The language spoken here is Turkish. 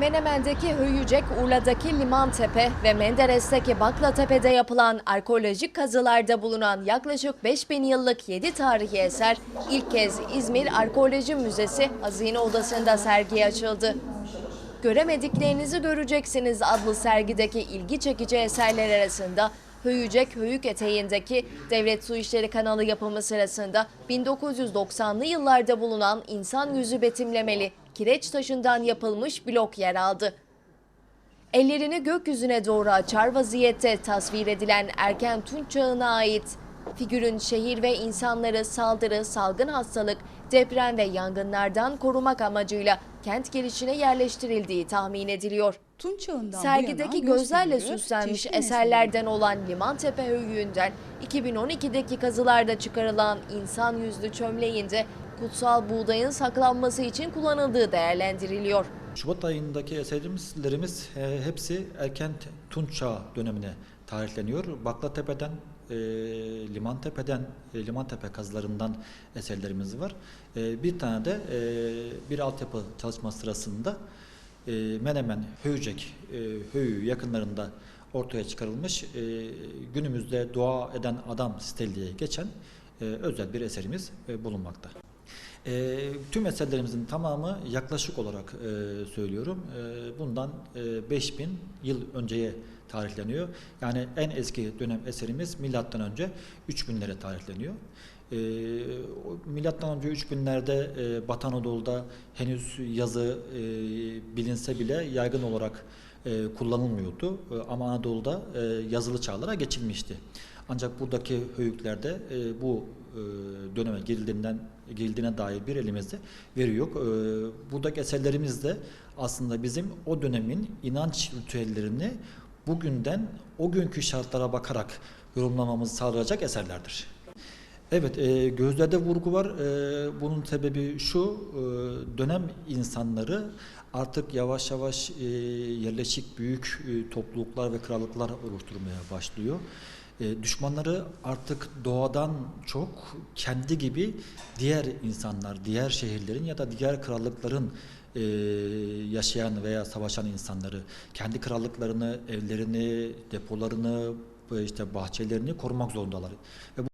Menemen'deki Höyücek, Urla'daki Limantepe ve Menderes'teki Baklatepe'de yapılan arkeolojik kazılarda bulunan yaklaşık 5000 yıllık 7 tarihi eser ilk kez İzmir Arkeoloji Müzesi Hazine Odası'nda sergiye açıldı. Göremediklerinizi göreceksiniz adlı sergideki ilgi çekici eserler arasında Höyücek Höyük eteğindeki Devlet Su İşleri kanalı yapımı sırasında 1990'lı yıllarda bulunan insan yüzü betimlemeli kireç taşından yapılmış blok yer aldı. Ellerini gökyüzüne doğru açar vaziyette tasvir edilen erken Tunç çağına ait figürün şehir ve insanları saldırı, salgın hastalık, deprem ve yangınlardan korumak amacıyla kent girişine yerleştirildiği tahmin ediliyor. Tunç çağından bu Sergideki yana gözlerle göz süslenmiş eserlerden olan Limantepe Höyüğü'nden 2012'deki kazılarda çıkarılan insan yüzlü çömleğinde kutsal buğdayın saklanması için kullanıldığı değerlendiriliyor. Şubat ayındaki eserlerimiz e, hepsi erken Tunç Çağı dönemine tarihleniyor. Baklatepe'den, e, Limantepe'den, e, Limantepe kazılarından eserlerimiz var. E, bir tane de e, bir altyapı çalışma sırasında e, Menemen, Höycek, e, Höyü yakınlarında ortaya çıkarılmış e, günümüzde dua eden adam stili geçen e, özel bir eserimiz e, bulunmakta. E, tüm eserlerimizin tamamı yaklaşık olarak e, söylüyorum. E, bundan e, 5000 yıl önceye tarihleniyor. Yani en eski dönem eserimiz milattan önce 3000'lere tarihleniyor. E, milattan önce 3000'lerde e, Batı Anadolu'da henüz yazı e, bilinse bile yaygın olarak e, kullanılmıyordu. E, ama Anadolu'da e, yazılı çağlara geçilmişti. Ancak buradaki höyüklerde e, bu e, döneme girildiğinden girildiğine dair bir elimizde veri yok. E, buradaki eserlerimiz de aslında bizim o dönemin inanç ritüellerini bugünden o günkü şartlara bakarak yorumlamamızı sağlayacak eserlerdir. Evet, e, gözlerde vurgu var. E, bunun sebebi şu, e, dönem insanları artık yavaş yavaş e, yerleşik büyük e, topluluklar ve krallıklar oluşturmaya başlıyor. E, düşmanları artık doğadan çok kendi gibi diğer insanlar, diğer şehirlerin ya da diğer krallıkların e, yaşayan veya savaşan insanları, kendi krallıklarını, evlerini, depolarını, işte bahçelerini korumak zorundalar. Ve bu